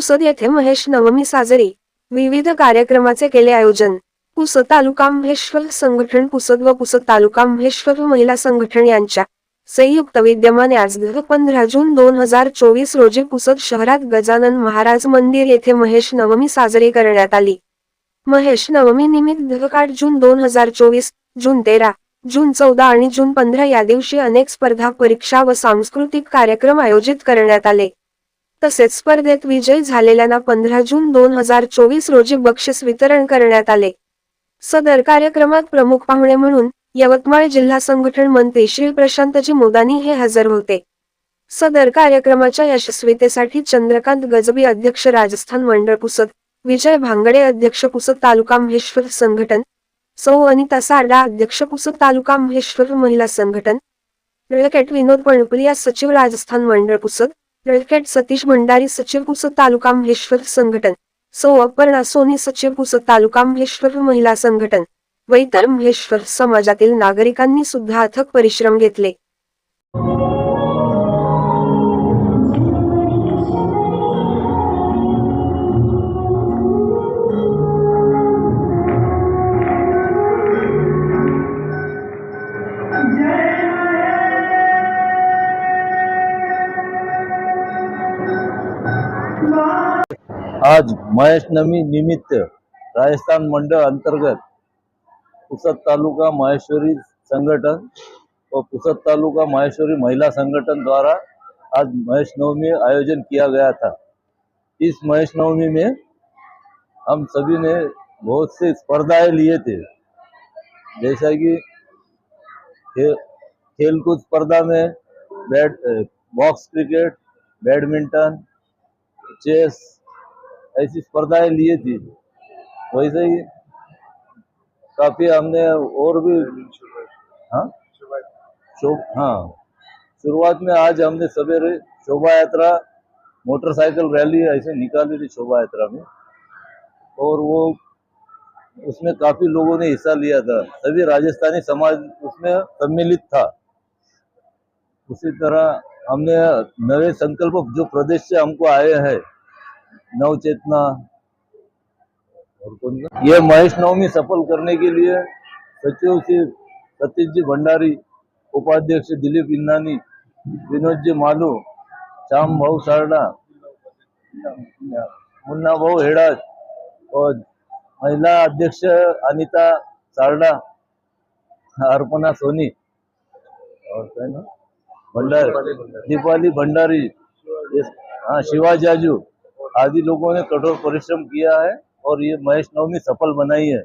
पुसद येथे महेश नवमी साजरी. विविध कार्यक्रमाचे केले आयोजन. पुसद तालुका महेश्वर संघटन पुसद व पुसद तालुका महेश्वर महिला संघटन यांच्या संयुक्त विद्यमाने आज पंधरा जून दोन हजार चोवीस रोजी पुसद शहरात गजानन महाराज मंदिर येथे महेश नवमी साजरी करण्यात आली. महेश नवमी निमित्त आठ जून दोन हजार चोवीस जून तेरा जून चौदा आणि जून पंधरा या दिवशी अनेक स्पर्धा परीक्षा व सांस्कृतिक कार्यक्रम आयोजित करण्यात आले. तसेच स्पर्धेत विजयी झालेल्यांना पंधरा जून दोन हजार चोवीस रोजी बक्षीस वितरण करण्यात आले. सदर कार्यक्रमात प्रमुख पाहुणे म्हणून यवतमाळ जिल्हा संघटन मंत्री श्री प्रशांतजी मोदानी हे हजर होते. सदर कार्यक्रमाच्या यशस्वीतेसाठी चंद्रकांत गजबी अध्यक्ष राजस्थान मंडळ पुसद विजय भांगडे अध्यक्ष पुसद तालुका महेश्वर संघटन सौ अनिता सारडा अध्यक्ष पुसद तालुका महेश्वर महिला संघटन रळकेट विनोद पणपुलिया सचिव राजस्थान मंडळ पुसद रळकेट सतीश भंडारी सचिव पुसद तालुका महेश्वर संघटन. सौ अपर्णा सोनी सचिव पुसद तालुका महेश्वर महिला संघटन. व इतर महेश्वर समाजातील नागरिकांनी सुद्धा अथक परिश्रम घेतले. आज महेश नमी निमित्त राजस्थान मंडल अंतर्गत पुसद तालुका महेश्वरी संगठन और पुसद तालुका महेश्वरी महिला संगठन द्वारा आज महेश नवमी आयोजन किया गया था। इस महेश नवमी में हम सभी ने बहुत से स्पर्धाएँ लिए थे। जैसा कि खे, खेलकूद स्पर्धा में bat box cricket badminton chess ऐसी स्पर्धाएँ लिए थी। वैसे ही काफ़ी हमने और भी हाँ? हाँ। शुरुआत में आज हमने सवेरे शोभा यात्रा मोटरसाइकिल रैली ऐसे निकाली थी शोभा यात्रा में। और वो उसमें काफ़ी लोगों ने हिस्सा लिया था। सभी राजस्थानी समाज उसमें सम्मिलित था। उसी तरह हमने नए संकल्प जो प्रदेश से हमको आए हैं नव चेतना और कौन? ये महेश नवमी सफल करने के लिए सचिव श्री सतीश जी भंडारी, उपाध्यक्ष दिलीप इन्नानी विनोद जी मालू, श्याम भाऊ सारडा, मुन्ना भाऊ हेड़ाज और महिला अध्यक्ष अनिता सारडा, अर्पणा सोनी और भंडारी, दीपाली भंडारी हाँ शिवा जाजू आदि लोगों ने कठोर परिश्रम किया है और ये महेश नवमी सफल बनाई है।